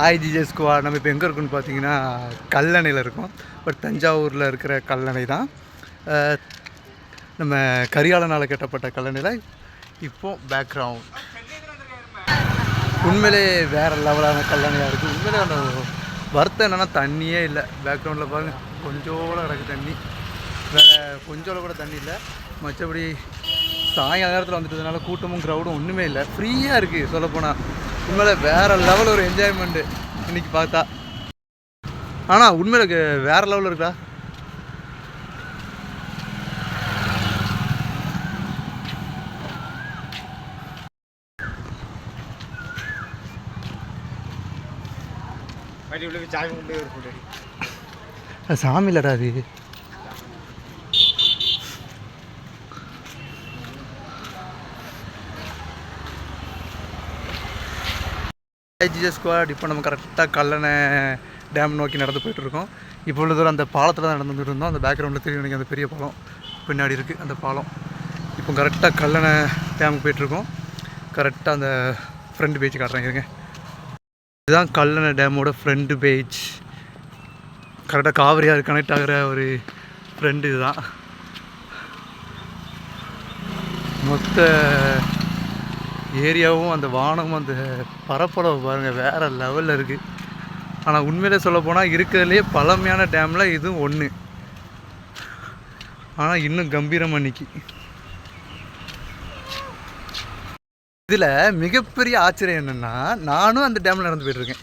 ஆய்ஜிஜி ஸ்குவா நம்ம இப்போ எங்கே இருக்குன்னு பார்த்தீங்கன்னா கல்லணையில் இருக்கோம். பட் தஞ்சாவூரில் இருக்கிற கல்லணை தான். நம்ம கரியாளனால் கட்டப்பட்ட கல்லணையில் இப்போ பேக்ரவுண்ட் உண்மையிலே வேறு லெவலான கல்லணையாக இருக்குது உண்மையிலே அந்த வருத்தம் என்னென்னா தண்ணியே இல்லை. பேக்ரவுண்டில் பாருங்கள் கொஞ்சோட கிடக்கு தண்ணி. வேறு கொஞ்சோட கூட தண்ணி இல்லை. மற்றபடி சாயங்கால நேரத்தில் வந்துட்டதுனால கூட்டமும் க்ரௌடும் ஒன்றுமே இல்லை. ஃப்ரீயாக இருக்குது சொல்லப்போனால் உண்மையில வேறு லெவல் ஒரு என்ஜாய்மெண்ட்டு இன்னைக்கு பார்த்தா. ஆனால் உண்மையில வேற இருக்குடா. போட்டு அது சாமி இல்லடா அது. ஐஜிஎஸ் ஸ்குவாட் இப்போ நம்ம கரெக்டாக கல்லணை டேம் நோக்கி நடந்து போயிட்டுருக்கோம். இப்போ உள்ள தூரம் அந்த பாலத்தில் தான் நடந்துகிட்டு இருந்தோம் அந்த பேக்ரவுண்டில் தெரியும் எனக்கு அந்த பெரிய பாலம் பின்னாடி இருக்குது அந்த பாலம். இப்போ கரெக்டாக கல்லணை டேமுக்கு போயிட்டுருக்கோம். கரெக்டாக அந்த ஃப்ரண்ட் பேஜ் காட்டுறேன் இருங்க. இதுதான் கல்லணை டேமோட ஃப்ரண்ட் பேஜ் கரெக்டாக காவிரியார் கனெக்ட் ஆகிற ஒரு ஃப்ரெண்டு இதுதான். மொத்த ஏரியாவும் அந்த வானமும் அந்த பரப்பளவு பாருங்கள் வேறு லெவலில் இருக்குது ஆனால் உண்மையிலே சொல்ல போனால் இருக்கிறதுலே பழமையான டேமில் இதுவும் ஒன்று ஆனால் இன்னும் கம்பீரமாக நிற்கி இதில் மிகப்பெரிய ஆச்சரியம் என்னென்னா நானும் அந்த டேமில் நடந்து போயிட்டுருக்கேன்.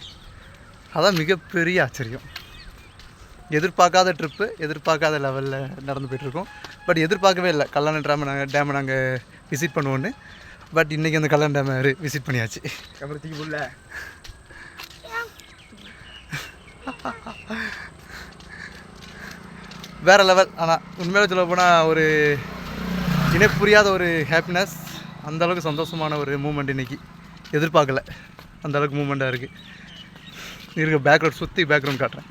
அதான் மிகப்பெரிய ஆச்சரியம். எதிர்பார்க்காத ட்ரிப்பு எதிர்பார்க்காத லெவலில் நடந்து போயிட்டுருக்கோம். பட் எதிர்பார்க்கவே இல்லை. கல்லணை டேம் நாங்கள் டேமை நாங்கள் விசிட் பண்ணுவோன்னு பட் இன்றைக்கி அந்த கல்லணை டேமை விசிட் பண்ணியாச்சு. அப்புறம் தூக்கி புள்ள வேறு லெவல் ஆனால் உண்மையில சொல்ல போனால் ஒரு இணை புரியாத ஒரு ஹாப்பினஸ் அந்த அளவுக்கு சந்தோஷமான ஒரு மூமெண்ட் இன்னைக்கு. எதிர்பார்க்கல. அந்த அளவுக்கு மூமெண்ட்டாக இருக்குது இருக்க. பேக்ரவுண்ட் சுற்றி பேக்ரவுண்ட் காட்டுறேன்.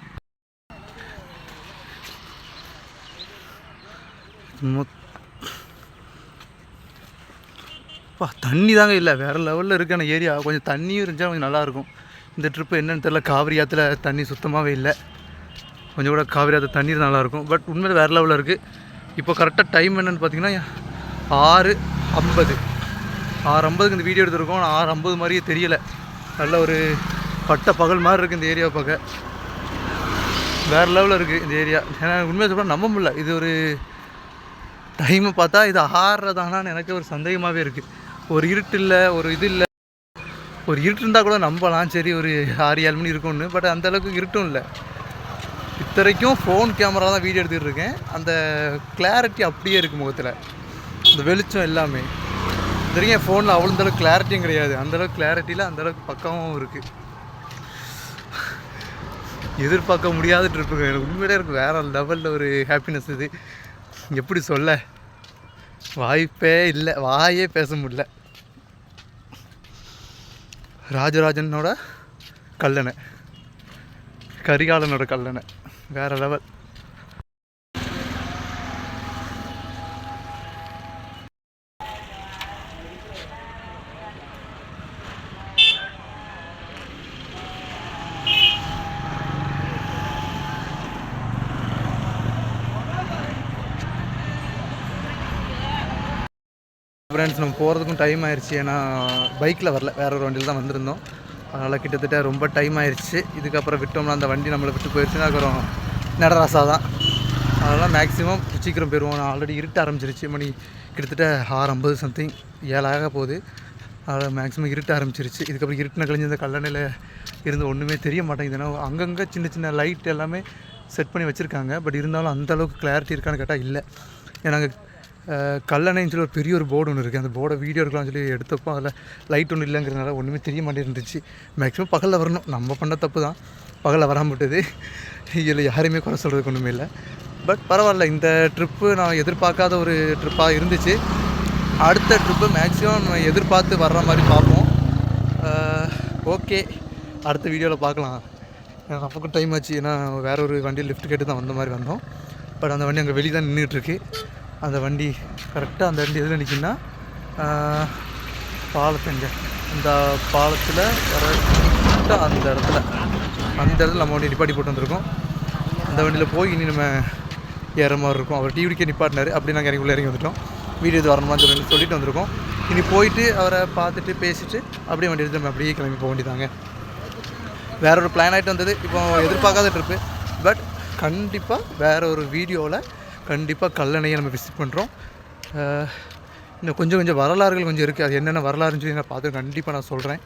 பா தண்ணி தாங்க இல்லை வேறு லெவலில் இருக்கான ஏரியா கொஞ்சம் தண்ணியும் இருந்துச்சா கொஞ்சம் நல்லாயிருக்கும் இந்த ட்ரிப்பு என்னன்னு தெரில காவிரி ஆற்றுல தண்ணி சுத்தமாகவே இல்லை. கொஞ்சம் கூட காவிரி ஆற்று தண்ணீர் நல்லாயிருக்கும் பட் உண்மையில வேறு லெவலில் இருக்குது இப்போ கரெக்டாக டைம் என்னன்னு பார்த்தீங்கன்னா ஆறு ஐம்பது. ஆறு ஐம்பதுக்கு இந்த வீடியோ எடுத்திருக்கோம். ஆனால் ஆறு ஐம்பது மாதிரியே தெரியலை. நல்ல ஒரு பட்ட பகல் மாதிரி இருக்குது இந்த ஏரியாவை பார்க்க. வேறு லெவலில் இருக்குது இந்த ஏரியா ஏன்னா உண்மையை சொல்ல நம்ப முடியல. இது ஒரு டைமை பார்த்தா இது ஆறுறதானான்னு எனக்கு ஒரு சந்தேகமாகவே இருக்குது ஒரு இருட்டு இல்லை ஒரு இது இல்லை ஒரு இருட்டு இருந்தால் கூட நம்பலாம் சரி ஒரு ஆறு ஏழு மணி இருக்கும்னு பட் அந்த அளவுக்கு இருட்டும் இல்லை. இத்தனைக்கும் ஃபோன் கேமரா தான் வீடியோ எடுத்துகிட்டு இருக்கேன் அந்த கிளாரிட்டி அப்படியே இருக்குது முகத்தில். அந்த வெளிச்சம் எல்லாமே. இதுவரைக்கும் என் ஃபோனில் அவ்வளோ அளவுக்கு கிளாரிட்டியும் கிடையாது. அந்தளவுக்கு கிளாரிட்டியில் அந்தளவுக்கு பக்கமும் இருக்குது எதிர்பார்க்க முடியாத ட்ரிப்புங்க எனக்கு உண்மையிலே இருக்குது வேறு லெவலில் ஒரு ஹாப்பினஸ் இது. எப்படி சொல்ல? வாய்ப்பே இல்லை. வாயே பேச முடியல. ராஜராஜனோட கல்லணை. கரிகாலனோட கல்லணை. வேற லெவல் ஃப்ரெண்ட்ஸ் நம்ம போகிறதுக்கும் டைம் ஆயிடுச்சு ஏன்னா பைக்கில் வரல. வேற ஒரு வண்டியில் தான் வந்திருந்தோம். அதனால் கிட்டத்தட்ட ரொம்ப டைம் ஆயிடுச்சு இதுக்கப்புறம் விட்டோம்னா அந்த வண்டி நம்மளை விட்டு போயிடுச்சுன்னா அப்புறம் நடராசா தான். அதெல்லாம் மேக்ஸிமம் சீக்கிரம் போயிடுவோம் நான் ஆல்ரெடி இருட்ட ஆரம்பிச்சிருச்சு. மணி கிட்டத்தட்ட ஆறு ஐம்பது சம்திங் ஏழாக போகுது. அதில் மேக்ஸிமம் இருட்ட ஆரம்பிச்சிருச்சு. இதுக்கப்புறம் இருட்டின கழிஞ்சு இந்த கல்லணையில் இருந்து ஒன்றுமே தெரிய மாட்டேங்குது. ஏன்னா அங்கங்கே சின்ன சின்ன லைட் எல்லாமே செட் பண்ணி வச்சுருக்காங்க. பட் இருந்தாலும் அந்த அளவுக்கு கிளாரிட்டி இருக்கான்னு கேட்டால் இல்லை. ஏன்னா அங்கே கல்லணைன்னு சொல்லி ஒரு பெரிய ஒரு போர்டு ஒன்று இருக்குது அந்த போர்டை வீடியோ எடுக்கலாம்னு சொல்லி எடுத்தப்போ அதில் லைட் ஒன்றும் இல்லைங்கிறதுனால ஒன்றுமே தெரிய மாட்டேருந்துச்சு மேக்ஸிமம் பகலில் வரணும். நம்ம பண்ண தப்பு தான். பகலில் வராமல் விட்டது. இதில் யாரையுமே குறை சொல்கிறதுக்கு ஒன்றுமே இல்லை. பட் பரவாயில்ல. இந்த ட்ரிப்பு நான் எதிர்பார்க்காத ஒரு ட்ரிப்பாக இருந்துச்சு. அடுத்த ட்ரிப்பு மேக்ஸிமம் நம்ம எதிர்பார்த்து வர்ற மாதிரி பார்ப்போம். ஓகே அடுத்த வீடியோவில் பார்க்கலாம். ஏன்னா டைம் ஆச்சு. ஏன்னா வேற ஒரு வண்டியில் லிஃப்ட் கேட்டு தான் வந்த மாதிரி வந்தோம். பட் அந்த வண்டி அங்கே வெளியே தான் நின்றுட்டுருக்கு அந்த வண்டி கரெக்டாக அந்த வண்டி எதில் நிற்கின்னா பாலத்துங்க. இந்த பாலத்தில் வர கரெக்டாக அந்த இடத்துல. அந்த இடத்துல நம்ம வண்டி நிப்பாட்டி போட்டு வந்திருக்கோம். அந்த வண்டியில் போய் இனி நம்ம ஏற மாதிரி இருக்கும். அவர் டிவிக்கே நிப்பாட்டினார். அப்படி நாங்கள் இறங்கி உள்ளே இறங்கி வந்துட்டோம். வீடியோ இது வரணுமான்னு சொல்லி சொல்லிட்டு வந்திருக்கோம். இனி போயிட்டு அவரை பார்த்துட்டு பேசிட்டு அப்படியே வண்டி எடுத்து நம்ம அப்படியே கிளம்பி போக வேண்டியதாங்க வேற ஒரு பிளான் ஆகிட்டு வந்தது. இப்போ எதிர்பார்க்காத ட்ரிப்பு பட் கண்டிப்பாக வேற ஒரு வீடியோவில் கண்டிப்பாக கல்லணையை நம்ம விசிட் பண்ணுறோம் இன்னும் கொஞ்சம் கொஞ்சம் வரலாறுகள் கொஞ்சம் இருக்குது அது என்னென்ன வரலாறுன்னு சொல்லி நான் பார்த்து கண்டிப்பாக நான் சொல்கிறேன்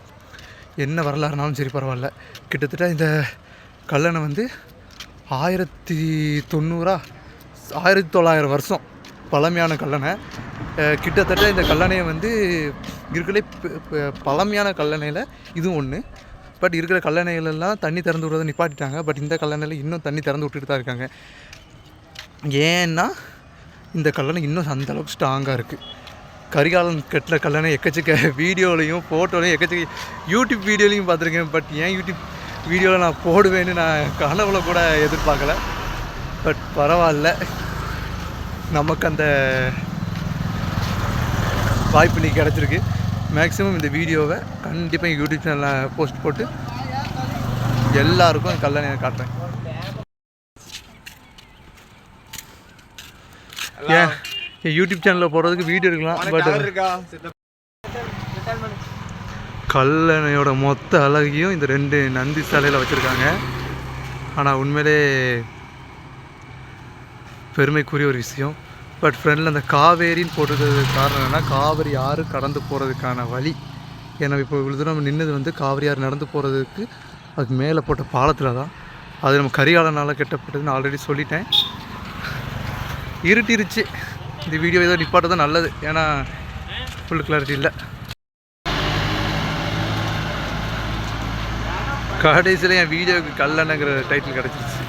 என்ன வரலாறுனாலும் சரி பரவாயில்ல. கிட்டத்தட்ட இந்த கல்லணை வந்து ஆயிரத்தி தொண்ணூறா ஆயிரத்தி தொள்ளாயிரம் வருஷம் பழமையான கல்லணை. கிட்டத்தட்ட இந்த கல்லணையை வந்து இருக்கிற பழமையான கல்லணையில் இதுவும் ஒன்று பட் இருக்கிற கல்லணைகளெல்லாம் தண்ணி திறந்து விடுறதை நிப்பாட்டிட்டாங்க. பட் இந்த கல்லணையில் இன்னும் தண்ணி திறந்து விட்டுட்டு தான் இருக்காங்க. ஏன்னா இந்த கல்லணை இன்னும் அந்த அளவுக்கு ஸ்ட்ராங்காக இருக்குது கரிகாலன் கட்டின கல்லணை எக்கச்சக்க வீடியோலையும் ஃபோட்டோலையும் எக்கச்சக்க யூடியூப் வீடியோலையும் பார்த்துருக்கேன். பட் ஏன் யூடியூப் வீடியோவில் நான் போடுவேன்னு நான் கனவுல கூட எதிர்பார்க்கல. பட் பரவாயில்ல. நமக்கு அந்த வாய்ப்பு நீ கிடச்சிருக்கு. மேக்ஸிமம் இந்த வீடியோவை கண்டிப்பாக யூடியூப் சேனலில் போஸ்ட் போட்டு எல்லாருக்கும் கல்லணை காட்டுறேன். ஏன்? என் யூடியூப் சேனலில் போடுறதுக்கு வீடியோ எடுக்கலாம் பட் கல்லணையோட மொத்த அழகையும் இந்த ரெண்டு நந்தி சிலையில் வச்சுருக்காங்க. ஆனால் உண்மையிலே பெருமைக்குரிய ஒரு விஷயம். பட் ஃப்ரெண்டில் அந்த காவேரின்னு போட்டிருக்கிறதுக்கு காரணம் என்னன்னா காவிரி ஆறு கடந்து போகிறதுக்கான வழி. ஏன்னா இப்போ இவ்வளோ தூரம் நின்னது வந்து காவிரி ஆறு நடந்து போகிறதுக்கு அதுக்கு மேலே போட்ட பாலத்தில் தான் அது நம்ம கரிகாலனால் கெட்டப்பட்டதுன்னு ஆல்ரெடி சொல்லிட்டேன். இருட்டிருச்சு. இந்த வீடியோ ஏதோ நிப்பாட்டதான் நல்லது. ஏன்னா ஃபுல் கிளாரிட்டி இல்லை. கடைசியில் என் வீடியோவுக்கு கல்லணுங்கிற டைட்டில் கிடச்சிருச்சு.